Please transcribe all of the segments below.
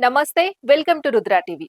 నమస్తే welcome to Rudra TV.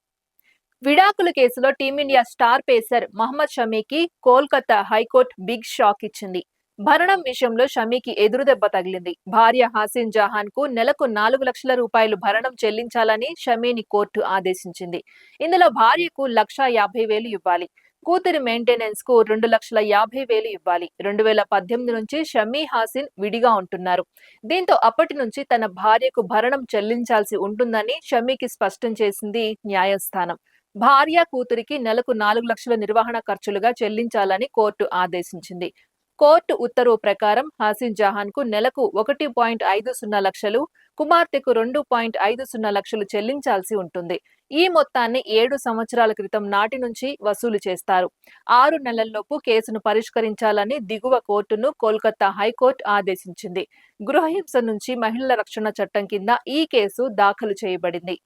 విడాకుల కేసులో team India star pacer Mohammad షమీకి Kolkata high court big shock ఇచ్చింది. భరణం విషయంలో షమీకి ఎదురుదెబ్బ తగిలింది. భార్య హాసిన్ జహాన్కు నెలకు నాలుగు లక్షల రూపాయలు భరణం చెల్లించాలని షమీని కోర్టు ఆదేశించింది. ఇందులో భార్యకు లక్షా యాభై వేలు ఇవ్వాలి. కూతురి మెయింటెనెన్స్కు రెండు లక్షల యాభై వేలు ఇవ్వాలి. రెండు వేల పద్దెనిమిది నుంచి షమీ హాసిన్ విడిగా ఉంటున్నారు. దీంతో అప్పటి నుంచి తన భార్యకు భరణం చెల్లించాల్సి ఉంటుందని షమీకి స్పష్టం చేసింది న్యాయస్థానం. భార్య కూతురికి నెలకు నాలుగు లక్షల నిర్వహణ ఖర్చులుగా చెల్లించాలని కోర్టు ఆదేశించింది. కోర్టు ఉత్తర్వు ప్రకారం హాసిన్ జహాన్కు నెలకు ఒకటి పాయింట్ ఐదు సున్నా లక్షలు కుమార్తెకు రెండు పాయింట్ ఐదు సున్నా లక్షలు చెల్లించాల్సి ఉంటుంది. ఈ మొత్తాన్ని ఏడు సంవత్సరాల క్రితం నాటి నుంచి వసూలు చేస్తారు. ఆరు నెలల్లోపు కేసును పరిష్కరించాలని దిగువ కోర్టును కోల్కతా హైకోర్టు ఆదేశించింది. గృహహింస నుంచి మహిళల రక్షణ చట్టం కింద ఈ కేసు దాఖలు చేయబడింది.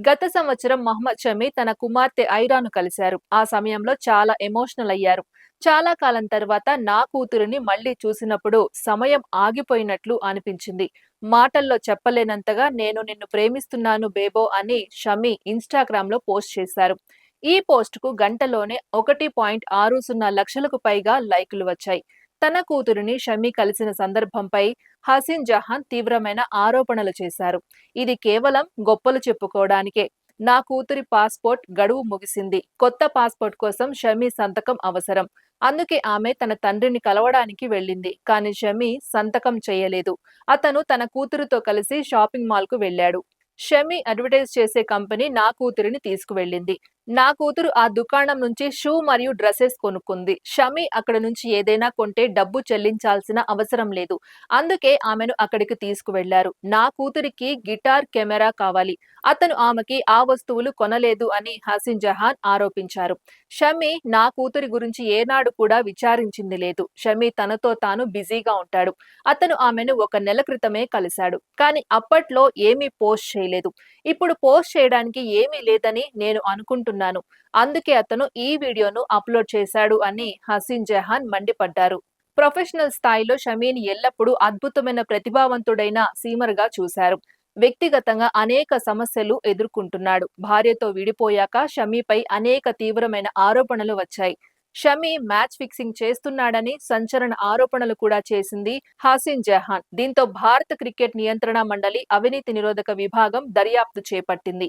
గత సంవత్సరం మహమ్మద్ షమీ తన కుమార్తె ఐరాను కలిశారు. ఆ సమయంలో చాలా ఎమోషనల్ అయ్యారు. చాలా కాలం తర్వాత నా కూతురిని మళ్ళీ చూసినప్పుడు సమయం ఆగిపోయినట్లు అనిపించింది. మాటల్లో చెప్పలేనంతగా నేను నిన్ను ప్రేమిస్తున్నాను బేబో అని షమీ ఇన్స్టాగ్రామ్లో పోస్ట్ చేశారు. ఈ పోస్ట్కు గంటలోనే ఒకటి పాయింట్ ఆరు సున్నా లక్షలకు పైగా లైకులు వచ్చాయి. తన కూతురిని షమీ కలిసిన సందర్భంపై హసీన్ జహాన్ తీవ్రమైన ఆరోపణలు చేశారు. ఇది కేవలం గొప్పలు చెప్పుకోవడానికే. నా కూతురి పాస్పోర్ట్ గడువు ముగిసింది. కొత్త పాస్పోర్ట్ కోసం షమీ సంతకం అవసరం. అందుకే ఆమె తన తండ్రిని కలవడానికి వెళ్ళింది. కానీ షమీ సంతకం చేయలేదు. అతను తన కూతురుతో కలిసి షాపింగ్ మాల్కు వెళ్ళాడు. షమీ అడ్వర్టైజ్ చేసే కంపెనీ నా కూతురిని తీసుకువెళ్ళింది. నా కూతురు ఆ దుకాణం నుంచి షూ మరియు డ్రెస్సెస్ కొనుక్కుంది. షమి అక్కడ నుంచి ఏదైనా కొంటే డబ్బు చెల్లించాల్సిన అవసరం లేదు. అందుకే ఆమెను అక్కడికి తీసుకువెళ్ళారు. నా కూతురికి గిటార్ కెమెరా కావాలి. అతను ఆమెకి ఆ వస్తువులు కొనలేదు అని హసిన్ జహాన్ ఆరోపించారు. షమి నా కూతురి గురించి ఏనాడు కూడా విచారించింది లేదు. షమి తనతో తాను బిజీగా ఉంటాడు. అతను ఆమెను ఒక నెల క్రితమే కలిశాడు. కానీ అప్పట్లో ఏమీ పోస్ట్ చేయలేదు. ఇప్పుడు పోస్ట్ చేయడానికి ఏమీ లేదని నేను అనుకుంటున్నాను. అనుకున్నాను అందుకే అతను ఈ వీడియోను అప్లోడ్ చేశాడు అని హసీన్ జహాన్ మండిపడ్డారు. ప్రొఫెషనల్ స్థాయిలో షమీని ఎల్లప్పుడూ అద్భుతమైన ప్రతిభావంతుడైన సీమర్గా చూశారు. వ్యక్తిగతంగా అనేక సమస్యలు ఎదుర్కొంటున్నాడు. భార్యతో విడిపోయాక షమీపై అనేక తీవ్రమైన ఆరోపణలు వచ్చాయి. షమీ మ్యాచ్ ఫిక్సింగ్ చేస్తున్నాడని సంచలన ఆరోపణలు కూడా చేసింది హాసిన్ జహాన్. దీంతో భారత క్రికెట్ నియంత్రణ మండలి అవినీతి నిరోధక విభాగం దర్యాప్తు చేపట్టింది.